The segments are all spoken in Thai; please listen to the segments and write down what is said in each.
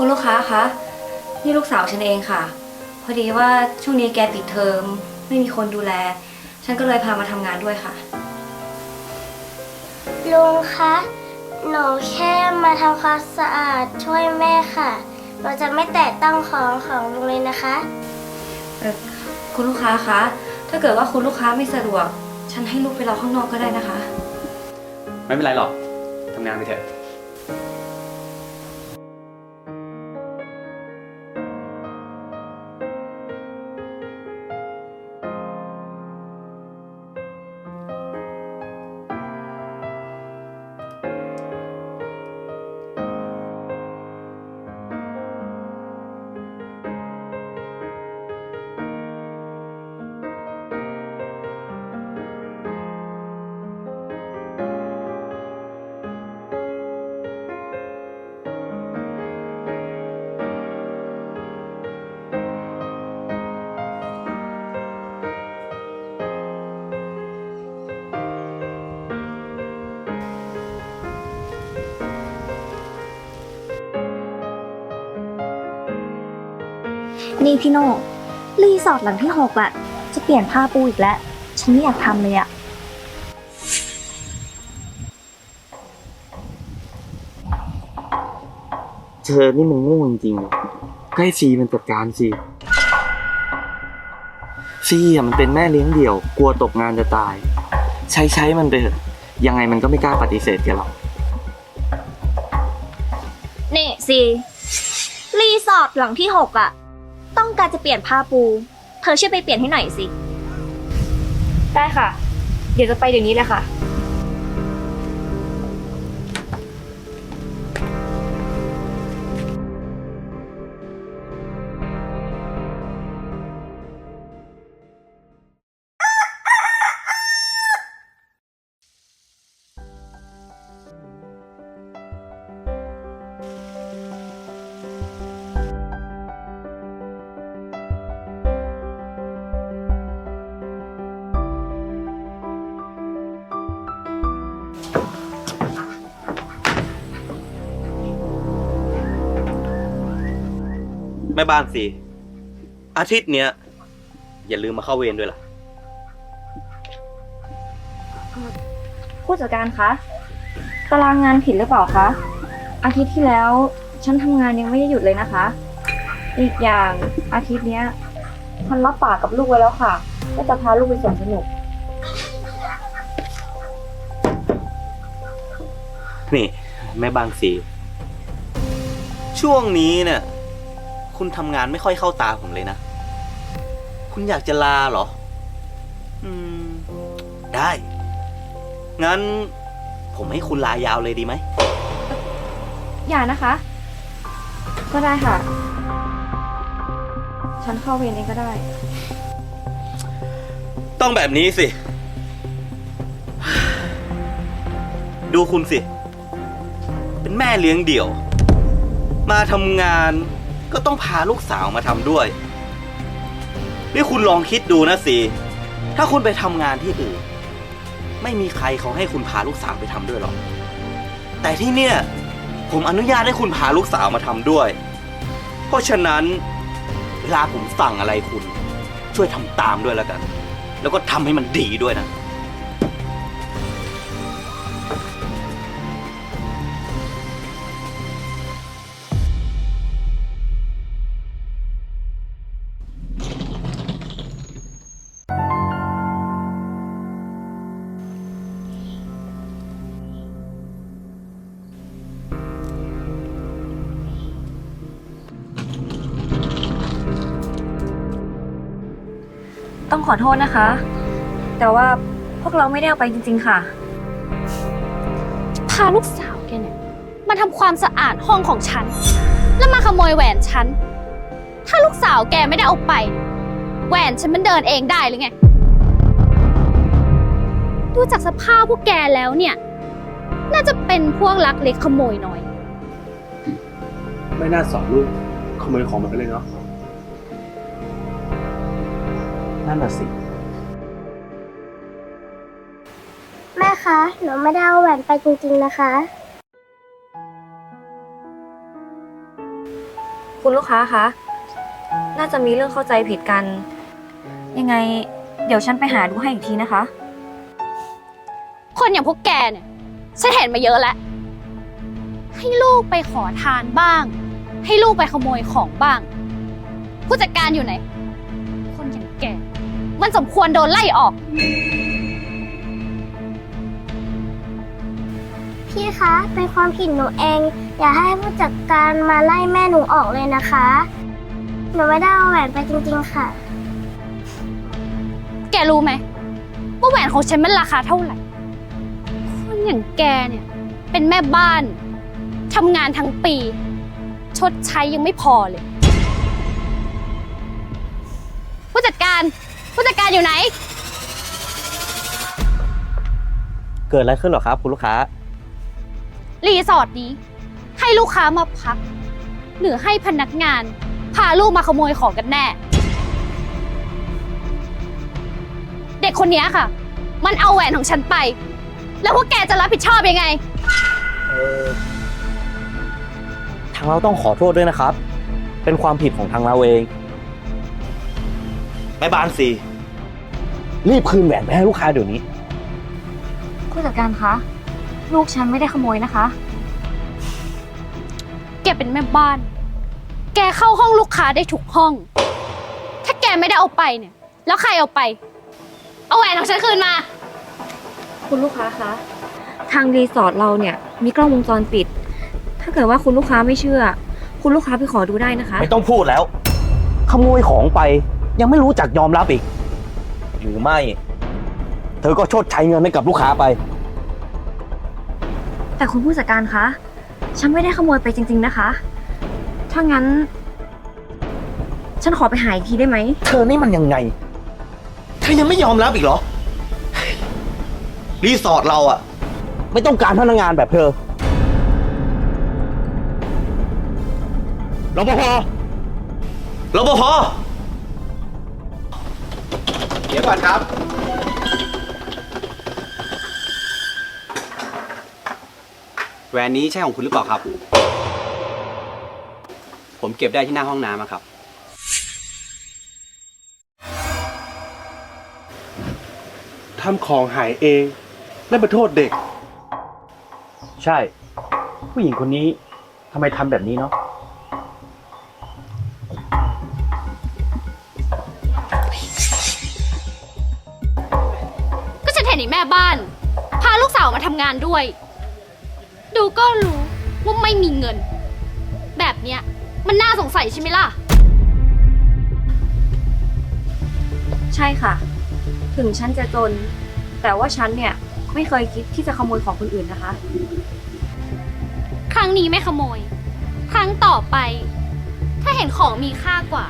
คุณลูกค้าคะ นี่ลูกสาวฉันเองค่ะ พอดีว่าช่วงนี้แกปิดเทอม ไม่มีคนดูแล ฉันก็เลยพามาทำงานด้วยค่ะ ลุงคะ หนูแค่มาทำความสะอาดช่วยแม่ค่ะหนูจะไม่แตะต้องของของลุงเลยนะคะเออคุณลูกค้าคะ ถ้าเกิดว่าคุณลูกค้าไม่สะดวก ฉันให้ลูกไปรอข้างนอกก็ได้นะคะ ไม่เป็นไรหรอกทำงานไปเถอะ นี่พี่โน่รีสอร์ทหลังที่หกอะจะเปลี่ยนผ้าปูอีกแล้ว ฉันไม่อยากทำเลยอะเธอนี่มันโง่จริงๆเลยก็ให้ซีมันจัดการสิซีอะมันเป็นแม่เลี้ยงเดี่ยว กลัวตกงานจะตาย ใช้ใช้มันไปเถอะยังไงมันก็ไม่กล้าปฏิเสธแกหรอกนี่สิรีสอร์ทหลังที่หกอะ ต้องการจะเปลี่ยนผ้าปู เธอช่วยไปเปลี่ยนให้หน่อยสิ ได้ค่ะ เดี๋ยวจะไปเดี๋ยวนี้เลยค่ะ แม่บ้านสิ อาทิตย์เนี้ย อย่าลืมมาเข้าเวรด้วยล่ะ ผู้จัดการคะ ตารางงานผิดหรือเปล่าคะ อาทิตย์ที่แล้วฉันทำงานยังไม่ได้หยุดเลยนะคะ อีกอย่างอาทิตย์เนี้ยฉันรับปากกับลูกไว้แล้วค่ะว่าจะพาลูกไปสวนสนุก นี่ แม่บางสี ช่วงนี้เนี่ย คุณทำงานไม่ค่อยเข้าตาผมเลยนะ คุณอยากจะลาเหรอ อืม ได้ งั้น ผมให้คุณลายาวเลยดีไหม อย่านะคะ ก็ได้ค่ะ ฉันเข้าเวรเองก็ได้ ต้องแบบนี้สิ ดูคุณสิ เป็นแม่เลี้ยงเดี่ยว มาทำงาน ก็ต้องพาลูกสาวมาทำด้วย นี่คุณลองคิดดูนะสิ ถ้าคุณไปทำงานที่อื่น ไม่มีใครเขาให้คุณพาลูกสาวไปทำด้วยหรอก แต่ที่เนี่ย ผมอนุญาตให้คุณพาลูกสาวมาทำด้วย เพราะฉะนั้น เวลาผมสั่งอะไรคุณ ช่วยทำตามด้วยแล้วกัน แล้วก็ทำให้มันดีด้วยนะ ต้องขอโทษนะคะ แต่ว่าพวกเราไม่ได้เอาไปจริง ๆ ค่ะ พาลูกสาวแกเนี่ย มาทำความสะอาดห้องของฉัน แล้วมาขโมยแหวนฉัน ถ้าลูกสาวแกไม่ได้เอาไป แหวนฉันมันเดินเองได้หรือไง ดูจากสภาพพวกแกแล้วเนี่ย น่าจะเป็นพวกลักเล็กขโมยน้อย ไม่น่าสอนลูกขโมยของมันไปเลยเนาะ นั่นน่ะสิ แม่คะ หนูไม่ได้เอาแหวนไปจริงๆนะคะ คุณลูกค้าคะ น่าจะมีเรื่องเข้าใจผิดกัน ยังไง เดี๋ยวฉันไปหาดูให้อีกทีนะคะ คนอย่างพวกแกเนี่ย ฉันเห็นมาเยอะแล้ว ให้ลูกไปขอทานบ้าง ให้ลูกไปขโมยของบ้าง ผู้จัดการอยู่ไหนคนอย่างแก มันสมควรโดนไล่ออก พี่คะ เป็นความผิดหนูเอง อย่าให้ผู้จัดการมาไล่แม่หนูออกเลยนะคะ หนูไม่ได้เอาแหวนไปจริงๆค่ะ แกรู้ไหมว่าแหวนของฉันมันราคาเท่าไหร่ คนอย่างแกเนี่ย เป็นแม่บ้านทำงานทั้งปี ชดใช้ยังไม่พอเลย ผู้จัดการอยู่ไหน เกิดอะไรขึ้นหรอครับ คุณลูกค้า รีสอร์ทนี้ ให้ลูกค้ามาพัก หรือให้พนักงาน พาลูกมาขโมยของกันแน่ เด็กคนเนี้ยค่ะ มันเอาแหวนของฉันไป แล้วพวกแกจะรับผิดชอบยังไงเออทางเราต้องขอโทษด้วยนะครับ เป็นความผิดของทางเราเอง แม่บ้านสี่ รีบคืนแหวนไปให้ลูกค้าเดี๋ยวนี้ ผู้จัดการคะ ลูกฉันไม่ได้ขโมยนะคะ แกเป็นแม่บ้าน แกเข้าห้องลูกค้าได้ทุกห้อง ถ้าแกไม่ได้เอาไปเนี่ย แล้วใครเอาไป เอาแหวนของฉันคืนมา คุณลูกค้าคะ ทางรีสอร์ทเราเนี่ย มีกล้องวงจรปิด ถ้าเกิดว่าคุณลูกค้าไม่เชื่อ คุณลูกค้าไปขอดูได้นะคะ ไม่ต้องพูดแล้ว ขโมยของไปยังไม่รู้จักยอมรับอีก หรือไม่ เธอก็ชดใช้เงินให้กับลูกค้าไป แต่คุณผู้จัดการคะ ฉันไม่ได้ขโมยไปจริง ๆนะคะ ถ้างั้น ฉันขอไปหาอีกทีได้ไหม เธอนี่มันยังไง เธอยังไม่ยอมรับอีกเหรอ รีสอร์ทเราอะไม่ต้องการพนักงานแบบเธอรปภรปภเดี๋ยว ก่อนครับแหวนนี้ใช่ของคุณหรือเปล่าครับ ผมเก็บได้ที่หน้าห้องน้ำอะครับ ทำของหายเองแล้วมาโทษเด็ก ใช่ ผู้หญิงคนนี้ทำไมทำแบบนี้เนาะำงานด้วย ดูก็รู้ว่าไม่มีเงิน แบบเนี้ยมันน่าสงสัยใช่ไหมล่ะ ใช่ค่ะ ถึงฉันจะจน แต่ว่าฉันเนี่ยไม่เคยคิดที่จะขโมยของคนอื่นนะคะ ครั้งนี้ไม่ขโมย ครั้งต่อไป ถ้าเห็นของมีค่ากว่า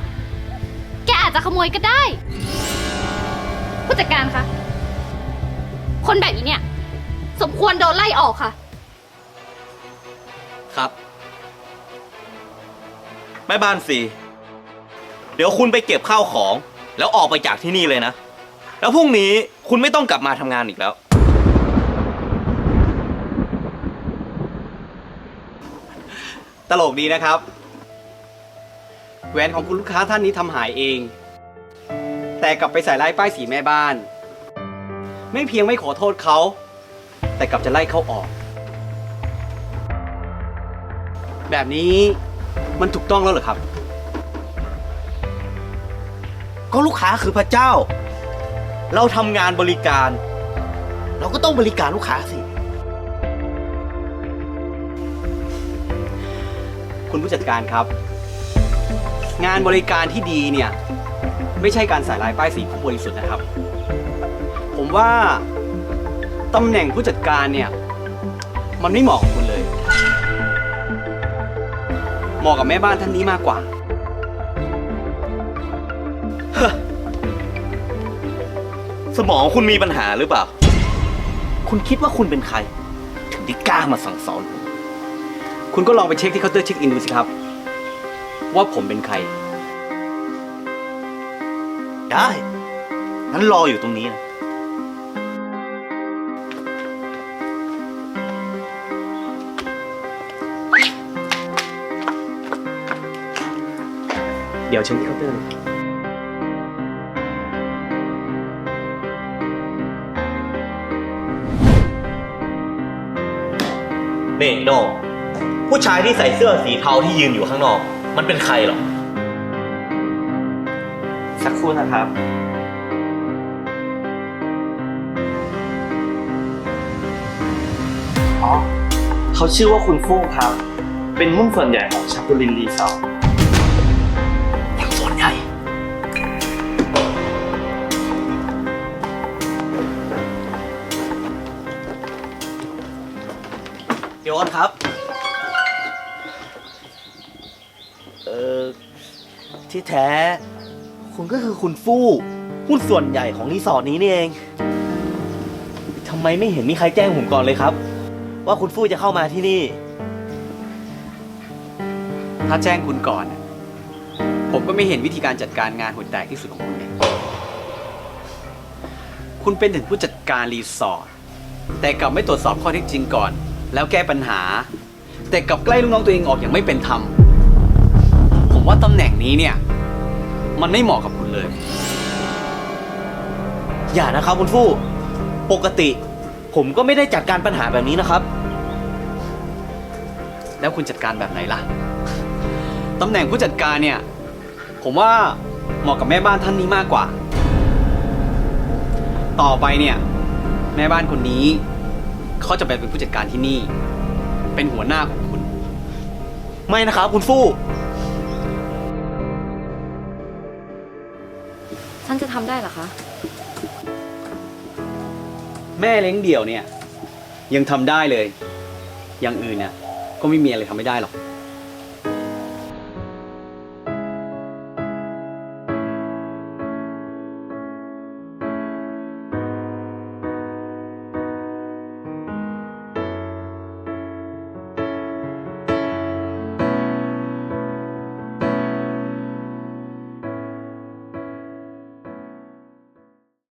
แกอาจจะขโมยก็ได้ ผู้จัดการคะ คนแบบนี้เนี่ย สมควรโดนไล่ออกค่ะ ครับ แม่บ้านสี่เดี๋ยวคุณไปเก็บข้าวของ แล้วออกไปจากที่นี่เลยนะ แล้วพรุ่งนี้คุณไม่ต้องกลับมาทำงานอีกแล้ว ตลกดีนะครับ แหวนของคุณลูกค้าท่านนี้ทำหายเอง แต่กลับไปใส่ลายป้ายสีแม่บ้าน ไม่เพียงไม่ขอโทษเขา แต่กลับจะไล่เขาออก แบบนี้มันถูกต้องแล้วเหรอครับ ก็ลูกค้าคือพระเจ้า เราทำงานบริการ เราก็ต้องบริการลูกค้าสิ คุณผู้จัดการครับ งานบริการที่ดีเนี่ย ไม่ใช่การใส่ลายป้ายสีผู้บริสุทธิ์นะครับ ผมว่า ตำแหน่งผู้จัดการเนี่ย มันไม่เหมาะกับคุณเลย เหมาะกับแม่บ้านท่านนี้มากกว่าสมองคุณมีปัญหาหรือเปล่า คุณคิดว่าคุณเป็นใคร ถึงได้กล้ามาสั่งสอนผมคุณก็ลองไปเช็คที่เคาน์เตอร์เช็คอินดูสิครับ ว่าผมเป็นใคร ได้งั้นรออยู่ตรงนี้นะ เดี๋ยวเชิญที่เคาน์เตอร์เลยนี่โนผู้ชายที่ใส่เสื้อสีเทาที่ยืนอยู่ข้างนอก มันเป็นใครหรอ สักครู่นะครับ อ๋อ เขาชื่อว่าคุณฟู่ครับ เป็นหุ้นส่วนใหญ่ของชักบุรินรีสอร์ท อนครับ เออที่แท้ คุณก็คือคุณฟู่หุ้นส่วนใหญ่ของรีสอร์ทนี้นี่เองทำไมไม่เห็นมีใครแจ้งผมก่อนเลยครับ ว่าคุณฟู่จะเข้ามาที่นี่ ถ้าแจ้งคุณก่อนผมก็ไม่เห็นวิธีการจัดการงานหุ่นแตกที่สุดของคุณไงคุณเป็นถึงผู้จัดการรีสอร์ทแต่กลับไม่ตรวจสอบข้อเท็จจริงก่อน แล้วแก้ปัญหา แต่กลับใกล้ลูกน้องตัวเองออกอย่างไม่เป็นธรรม ผมว่าตำแหน่งนี้เนี่ย มันไม่เหมาะกับคุณเลย อย่านะครับคุณฟู่ปกติ ผมก็ไม่ได้จัดการปัญหาแบบนี้นะครับ แล้วคุณจัดการแบบไหนล่ะตำแหน่งผู้จัดการเนี่ย ผมว่าเหมาะกับแม่บ้านท่านนี้มากกว่า ต่อไปเนี่ย แม่บ้านคนนี้ เขาจะไปเป็นผู้จัดการที่นี่ เป็นหัวหน้าของคุณ ไม่นะครับ คุณฟู่ ฉันจะทำได้เหรอคะ แม่เลี้ยงเดี่ยวเนี่ย ยังทำได้เลย อย่างอื่นเนี่ยก็ไม่มีอะไรทำไม่ได้หรอก